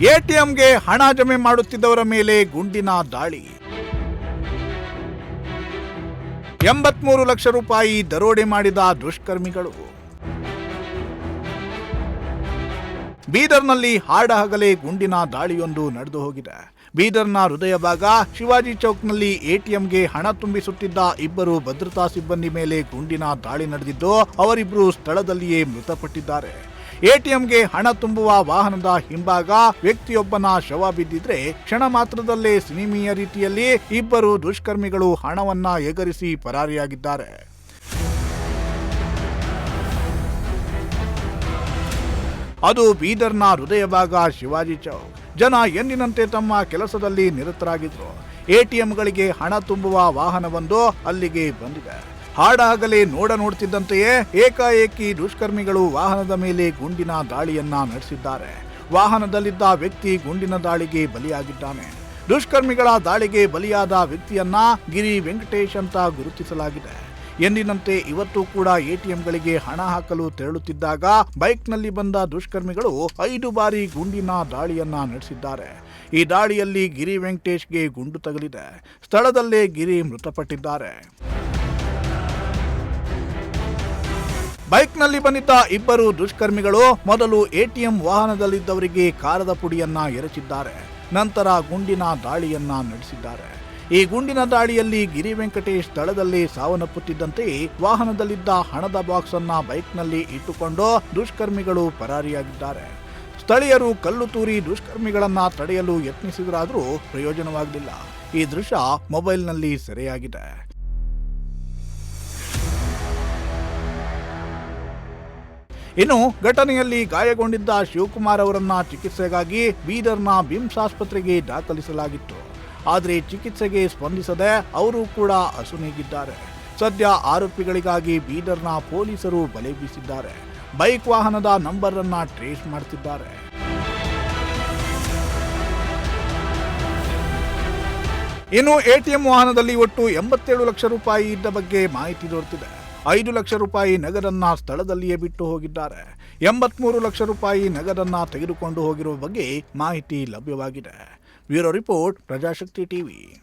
ಎಟಿಎಂಗೆ ಹಣ ಜಮೆ ಮಾಡುತ್ತಿದ್ದವರ ಮೇಲೆ ಗುಂಡಿನ ದಾಳಿ. ಎಂಬತ್ಮೂರು ಲಕ್ಷ ರೂಪಾಯಿ ದರೋಡೆ ಮಾಡಿದ ದುಷ್ಕರ್ಮಿಗಳು. ಬೀದರ್ನಲ್ಲಿ ಹಾಡ ಹಗಲೇ ಗುಂಡಿನ ದಾಳಿಯೊಂದು ನಡೆದು ಹೋಗಿದೆ. ಬೀದರ್ನ ಹೃದಯ ಭಾಗ ಶಿವಾಜಿ ಚೌಕ್ನಲ್ಲಿ ಎಟಿಎಂಗೆ ಹಣ ತುಂಬಿಸುತ್ತಿದ್ದ ಇಬ್ಬರು ಭದ್ರತಾ ಸಿಬ್ಬಂದಿ ಮೇಲೆ ಗುಂಡಿನ ದಾಳಿ ನಡೆದಿದ್ದು ಅವರಿಬ್ಬರು ಸ್ಥಳದಲ್ಲಿಯೇ ಮೃತಪಟ್ಟಿದ್ದಾರೆ. ಎಟಿಎಂಗೆ ಹಣ ತುಂಬುವ ವಾಹನದ ಹಿಂಭಾಗ ವ್ಯಕ್ತಿಯೊಬ್ಬನ ಶವ ಬಿದ್ದಿದ್ರೆ ಕ್ಷಣ ಮಾತ್ರದಲ್ಲೇ ಸಿನಿಮೀಯ ರೀತಿಯಲ್ಲಿ ಇಬ್ಬರು ದುಷ್ಕರ್ಮಿಗಳು ಹಣವನ್ನ ಎಗರಿಸಿ ಪರಾರಿಯಾಗಿದ್ದಾರೆ. ಅದು ಬೀದರ್ನ ಹೃದಯ ಭಾಗ ಶಿವಾಜಿ ಚೌಕ್. ಜನ ಎಂದಿನಂತೆ ತಮ್ಮ ಕೆಲಸದಲ್ಲಿ ನಿರತರಾಗಿದ್ರು. ಎಟಿಎಂಗಳಿಗೆ ಹಣ ತುಂಬುವ ವಾಹನವೊಂದು ಅಲ್ಲಿಗೆ ಬಂದಿದೆ. ಹಾಡಾಗಲೇ ನೋಡ ನೋಡ್ತಿದ್ದಂತೆಯೇ ಏಕಾಏಕಿ ದುಷ್ಕರ್ಮಿಗಳು ವಾಹನದ ಮೇಲೆ ಗುಂಡಿನ ದಾಳಿಯನ್ನ ನಡೆಸಿದ್ದಾರೆ. ವಾಹನದಲ್ಲಿದ್ದ ವ್ಯಕ್ತಿ ಗುಂಡಿನ ದಾಳಿಗೆ ಬಲಿಯಾಗಿದ್ದಾನೆ. ದುಷ್ಕರ್ಮಿಗಳ ದಾಳಿಗೆ ಬಲಿಯಾದ ವ್ಯಕ್ತಿಯನ್ನ ಗಿರಿ ವೆಂಕಟೇಶ್ ಅಂತ ಗುರುತಿಸಲಾಗಿದೆ. ಎಂದಿನಂತೆ ಇವತ್ತು ಕೂಡ ಎಟಿಎಂಗಳಿಗೆ ಹಣ ಹಾಕಲು ತೆರಳುತ್ತಿದ್ದಾಗ ಬೈಕ್ನಲ್ಲಿ ಬಂದ ದುಷ್ಕರ್ಮಿಗಳು ಐದು ಬಾರಿ ಗುಂಡಿನ ದಾಳಿಯನ್ನ ನಡೆಸಿದ್ದಾರೆ. ಈ ದಾಳಿಯಲ್ಲಿ ಗಿರಿ ವೆಂಕಟೇಶ್ಗೆ ಗುಂಡು ತಗಲಿದೆ. ಸ್ಥಳದಲ್ಲೇ ಗಿರಿ ಮೃತಪಟ್ಟಿದ್ದಾರೆ. ಬೈಕ್ನಲ್ಲಿ ಬಂದಿದ್ದ ಇಬ್ಬರು ದುಷ್ಕರ್ಮಿಗಳು ಮೊದಲು ಎಟಿಎಂ ವಾಹನದಲ್ಲಿದ್ದವರಿಗೆ ಕಾರದ ಪುಡಿಯನ್ನ ಎರಚಿದ್ದಾರೆ. ನಂತರ ಗುಂಡಿನ ದಾಳಿಯನ್ನ ನಡೆಸಿದ್ದಾರೆ. ಈ ಗುಂಡಿನ ದಾಳಿಯಲ್ಲಿ ಗಿರಿ ವೆಂಕಟೇಶ್ ಸ್ಥಳದಲ್ಲಿ ಸಾವನ್ನಪ್ಪುತ್ತಿದ್ದಂತೆಯೇ ವಾಹನದಲ್ಲಿದ್ದ ಹಣದ ಬಾಕ್ಸ್ ಅನ್ನ ಬೈಕ್ನಲ್ಲಿ ಇಟ್ಟುಕೊಂಡು ದುಷ್ಕರ್ಮಿಗಳು ಪರಾರಿಯಾಗಿದ್ದಾರೆ. ಸ್ಥಳೀಯರು ಕಲ್ಲು ತೂರಿ ದುಷ್ಕರ್ಮಿಗಳನ್ನ ತಡೆಯಲು ಯತ್ನಿಸಿದರಾದರೂ ಪ್ರಯೋಜನವಾಗಲಿಲ್ಲ. ಈ ದೃಶ್ಯ ಮೊಬೈಲ್ನಲ್ಲಿ ಸೆರೆಯಾಗಿದೆ. ಇನ್ನು ಘಟನೆಯಲ್ಲಿ ಗಾಯಗೊಂಡಿದ್ದ ಶಿವಕುಮಾರ್ ಅವರನ್ನ ಚಿಕಿತ್ಸೆಗಾಗಿ ಬೀದರ್ನ ಬಿಮ್ಸ್ ಆಸ್ಪತ್ರೆಗೆ ದಾಖಲಿಸಲಾಗಿತ್ತು. ಆದರೆ ಚಿಕಿತ್ಸೆಗೆ ಸ್ಪಂದಿಸದೆ ಅವರು ಕೂಡ ಅಸುನೀಗಿದ್ದಾರೆ ಸದ್ಯ ಆರೋಪಿಗಳಿಗಾಗಿ ಬೀದರ್ನ ಪೊಲೀಸರು ಬಲೆ ಬೀಸಿದ್ದಾರೆ. ಬೈಕ್ ವಾಹನದ ನಂಬರ್ ಅನ್ನ ಟ್ರೇಸ್ ಮಾಡ್ತಿದ್ದಾರೆ. ಇನ್ನು ಎಟಿಎಂ ವಾಹನದಲ್ಲಿ ಒಟ್ಟು ಎಂಬತ್ತೇಳು ಲಕ್ಷ ರೂಪಾಯಿ ಇದ್ದ ಬಗ್ಗೆ ಮಾಹಿತಿ ದೊರೆತಿದೆ. ಐದು ಲಕ್ಷ ರೂಪಾಯಿ ನಗದನ್ನು ಸ್ಥಳದಲ್ಲಿಯೇ ಬಿಟ್ಟು ಹೋಗಿದ್ದಾರೆ. ಎಂಬತ್ಮೂರು ಲಕ್ಷ ರೂಪಾಯಿ ನಗದನ್ನು ತೆಗೆದುಕೊಂಡು ಹೋಗಿರುವ ಬಗ್ಗೆ ಮಾಹಿತಿ ಲಭ್ಯವಾಗಿದೆ. Bureau report, Prajashakti TV.